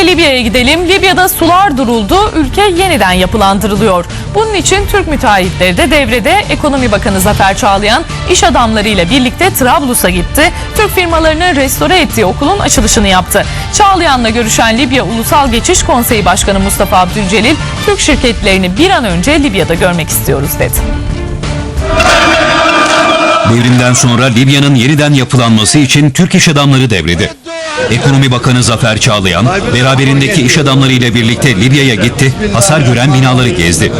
Ve Libya'ya gidelim. Libya'da sular duruldu, ülke yeniden yapılandırılıyor. Bunun için Türk müteahhitleri de devrede Ekonomi Bakanı Zafer Çağlayan iş adamlarıyla birlikte Trablus'a gitti. Türk firmalarının restore ettiği okulun açılışını yaptı. Çağlayan'la görüşen Libya Ulusal Geçiş Konseyi Başkanı Mustafa Abdülcelil, Türk şirketlerini bir an önce Libya'da görmek istiyoruz dedi. Devrimden sonra Libya'nın yeniden yapılanması için Türk iş adamları devrede. Ekonomi Bakanı Zafer Çağlayan, beraberindeki iş adamlarıyla birlikte Libya'ya gitti, hasar gören binaları gezdi.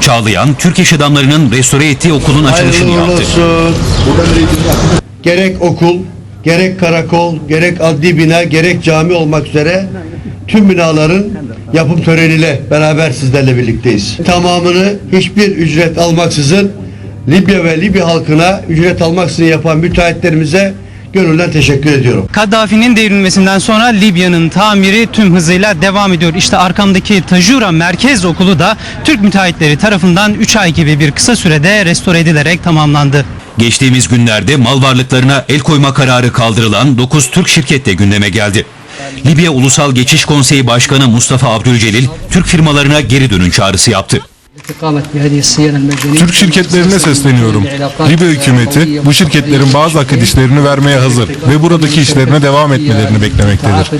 Çağlayan, Türk iş adamlarının restore ettiği okulun açılışını yaptı. Gerek okul, gerek karakol, gerek adli bina, gerek cami olmak üzere tüm binaların yapım töreniyle beraber sizlerle birlikteyiz. Tamamını hiçbir ücret almaksızın Libya ve Libya halkına ücret almaksızın yapan müteahhitlerimize gönülden teşekkür ediyorum. Kaddafi'nin devrilmesinden sonra Libya'nın tamiri tüm hızıyla devam ediyor. İşte arkamdaki Tajura Merkez Okulu da Türk müteahhitleri tarafından 3 ay gibi bir kısa sürede restore edilerek tamamlandı. Geçtiğimiz günlerde mal varlıklarına el koyma kararı kaldırılan 9 Türk şirket de gündeme geldi. Libya Ulusal Geçiş Konseyi Başkanı Mustafa Abdülcelil, Türk firmalarına geri dönün çağrısı yaptı. Türk şirketlerine sesleniyorum. Libya hükümeti bu şirketlerin bazı hak edişlerini vermeye hazır ve buradaki işlerine devam etmelerini beklemektedir.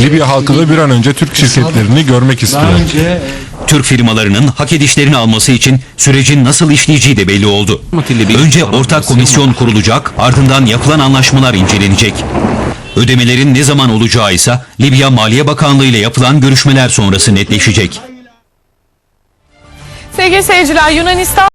Libya halkı da bir an önce Türk şirketlerini görmek istiyor. Türk firmalarının hak edişlerini alması için sürecin nasıl işleyeceği de belli oldu. Önce ortak komisyon kurulacak, ardından yapılan anlaşmalar incelenecek. Ödemelerin ne zaman olacağı ise Libya Maliye Bakanlığı ile yapılan görüşmeler sonrası netleşecek. Sevgili seyirciler Yunanistan